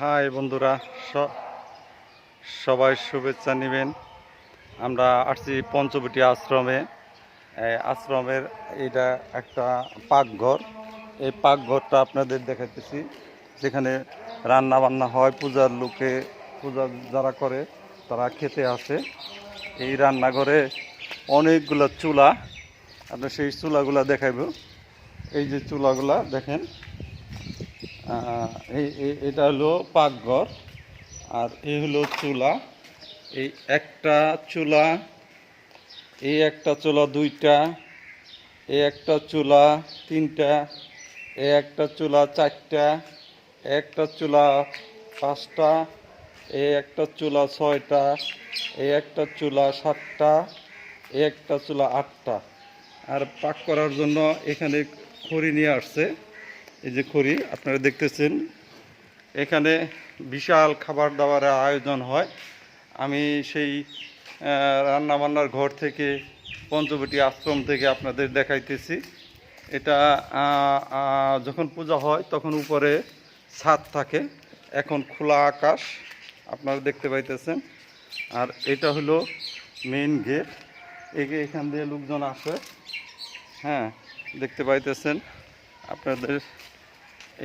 High বন্ধুরা সবাই শুভেচ্ছা নেবেন। আমরা আসছি পঞ্চবটি আশ্রমে। আশ্রমের এটা একটা পাকঘর। এই পাকঘরটা আপনাদের দেখাতেছি যেখানে রান্না বান্না হয়, পূজার লোকে পূজা যারা করে, তারা খেতে আসে। এই রান্নাঘরে অনেকগুলো চুলা। আপনার সেই চুলাগুলা দেখাইব। এই যে চুলাগুলা, দেখেন। এটা হলো পাকঘর, আর এই হলো চুলা। এই একটা চুলা, এই একটা চুলা দুইটা, এই একটা চুলা তিনটা, এই একটা চুলা চারটা একটা চুলা পাঁচটা, এই একটা চুলা ছয়টা, এই একটা চুলা সাতটা, এই একটা চুলা আটটা। আর পাক করার জন্য এখানে খড়ি নিয়ে আসছে। এই যে খড়ি, আপনারা দেখতেছেন, এখানে বিশাল খাবার দাবারের আয়োজন হয়। আমি সেই রান্না বান্নার ঘর থেকে, পঞ্চবটি আশ্রম থেকে আপনাদের দেখাইতেছি। এটা যখন পূজা হয়, তখন উপরে ছাদ থাকে, এখন খোলা আকাশ, আপনারা দেখতে পাইতেছেন। আর এটা হলো মেইন গেট এখান দিয়ে লোকজন আসে। হ্যাঁ দেখতে পাইতেছেন। আপনাদের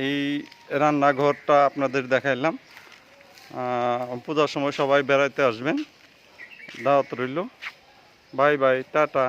এই রান্নাঘরটা আপনাদের দেখাইলাম। পূজার সময় সবাই বেড়াইতে আসবেন। দাওয়াত রইল। Bye bye, tata.